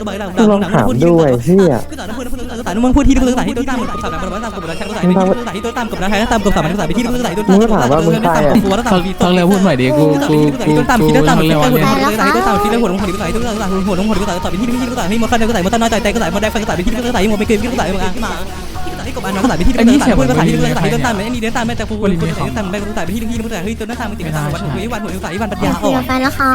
กระบะดำกูลองถามด้วยเฮียภาษาน้ำพุน้ำพุน้ำสายน้ำมันพูดที่ภาษาที่ต้นตามภาษาแบบภาษากับภาษาภาษาภาษาที่ต้นตามกับภาษาไทยตามกับภาษาภาษาไปที่ภาษาต้นตามภาษาตัวแล้วตามต้องเร็วพูดใหม่ดิกูกูกูต้นตามกูที่ต้นตามเร็วหัวเนี่ยหัวภาษาต้นตามที่หัวหัวหัวภาษาต้นตามหัวหัวหัวภาษาต่อไปที่ที่ภาษาให้หมดขั้นภาษาหมดน้อยใจใจภาษาหมดได้ภาษาไปที่ภาษาหมดไม่เกินภาษามามาที่ภาษาให้กับอันน้องภาษาไปที่ภาษาพูดภาษาที่ภาษาที่ต้นตามไม่มีเดินตามไม่แต่กูคนคนต้นตามไปภาษาไปที่ที่ภาษาเฮ้ยต้นตามมันติดภาษาวันหัววันหัวภาษาวันปัญญาคุอ่ยอกันนไปแล้วค่ะ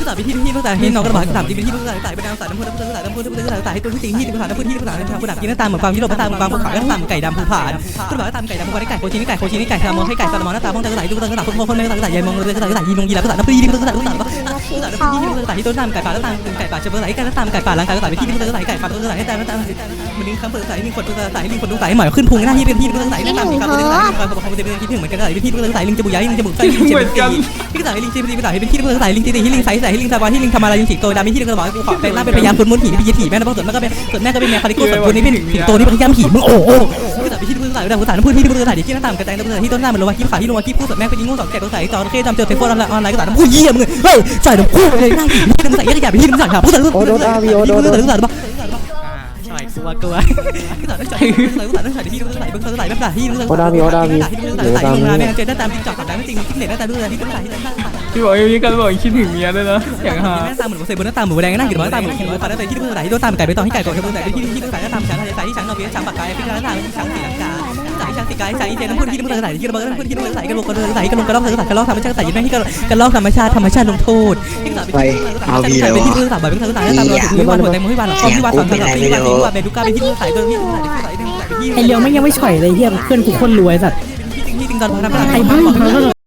ภาษาไปที่ที่ภาษาพี่น้องกระบาดภาษาที่ไปที่ภาษาสายไปดาวสายน้ำพุน้ำพุน้ำสายน้ำพุน้ำพุน้ำสายให้ตัวที่สิ่งที่ภาษาน้ำพุที่ภาษาน้ำพุดับกินน้ำตาเหมือนความที่เราตาษาความขายก็ตามไก่ดำผูผ่านภาษาตามไก่ดำผูผ่านไก่โคชินไก่โคชินไก่สามองให้ไก่สมองหน้าตาพ้องภาสาที่ภาสาภาษาคนคนไม่ภาสาใหญ่มองเลยภาษาภาษายีนงยีแล้วภาษาน้ำพุยีภาษาภา ษาภาษาภาษาที่ต้นตามไก่ป่าแล้วตามไก่ป่าเฉพาะสายไก่แล้วตามไก่ป่าหลังไก่ภาษาไปที่ภาษาไก่ป่าภาษาให้ตามตามมันดึงคำภาษาลิงคนภาษาลิงคนภาษาหมายขึ้นพุงหน้าที่เป็นที่ภาษาตามคำภาษาภาษาภาษาเป็นที่เหมือนกันภาษาที่ภาษาลิงจมูกใหญ่ลิงจมูกไส้ลิงจมูกตีภาษาลิงจมูกภาษาเป็นที่ภาษาลิงตีที่ลิงไซส์ใส่ลิงตาบาที่ลิงทำอะไรลิงสิงโตดำที่ลิงกระบอกกูขอเป็นล่าเป็นพยานคนมุนผีพิจิตรแม่นะเพราะส่วนแม่ก็เป็นส่วนแม่ก็เป็นแม่คาริโกส่วนคนนี้เป็นสิงโตนี่เป็นพยายามผีมึงโอ้ โหภาษาพิชิตภาษาภาษาพูดที่ภาษาที่หน้าตามกระจายภาษาที่ต้นหน้ามันลงมาที่ภาษาที่ลงมาที่พูดส่วนแม่เป็นยิงงูสองแกะภาษาจอร์เคจำเจอเทปโฟนออนไลน์ภาษาพูดเยี่ยมเลยเฮ้ยใส่ดอกคู่เลยหน้าผีที่ภาษาที่ขยับไปที่ภาษาขาพูดภาษาภาษาภาษาภาษาใช่กลัวกลัวภาษาภาษาภาษาภาษาที่ภาษาภาษาภาษาภาษาที่ภาษาภาษาที่ภาษาที่ลงมาแม่เจอหน้าตามติ๊กต็อกกับหนังจริงติ๊กเน็ตหน้าตาดูที่ภาษาที่ภาษา พี่บอกอย่างนี้กันบอกคิดถึงเมียด้วยนะอย่างฮาหน้าตาเหมือนเซบนหน้าตาหมูแดงหน้าหินหน้าตาเหมือนหินปลาหน้าตาที่ภาษาที่ต้นตามไก่ไปต่อให้ไก่ก่อนที่ภาษาที่ที่ภาษาหน้าตามช้างทะเลทรายที่ช้างนอร์เวย์ช้างปากกายพี่ช้างหน้าช้างสีลังกาสายช้างสีกายสายเจนพูดที่ภาษาที่ระเบิดพูดที่ภาษากันลงกันเลยสายกันลงกันลอกภาษากันลอกธรรมชาติสายยันที่กันลอกธรรมชาติธรรมชาติลงโทษที่ภาษาเป็นที่ภาษาแบบภาษาตามเราถึงวันหัวใจมือวันหรอกที่ว่าสอนภาษาที่ว่าที่ว่าเบดุก้าไปที่ภาษาตัวที่ภาษาที่ภาษาที่ภาษาที่ไอเลียวไม่งยังไม่ฉ่อยเลยเฮียเพื่อนกูคนรวยสัตว์ที่จริงที่จริงตอนพัฒนาไอ้บ้า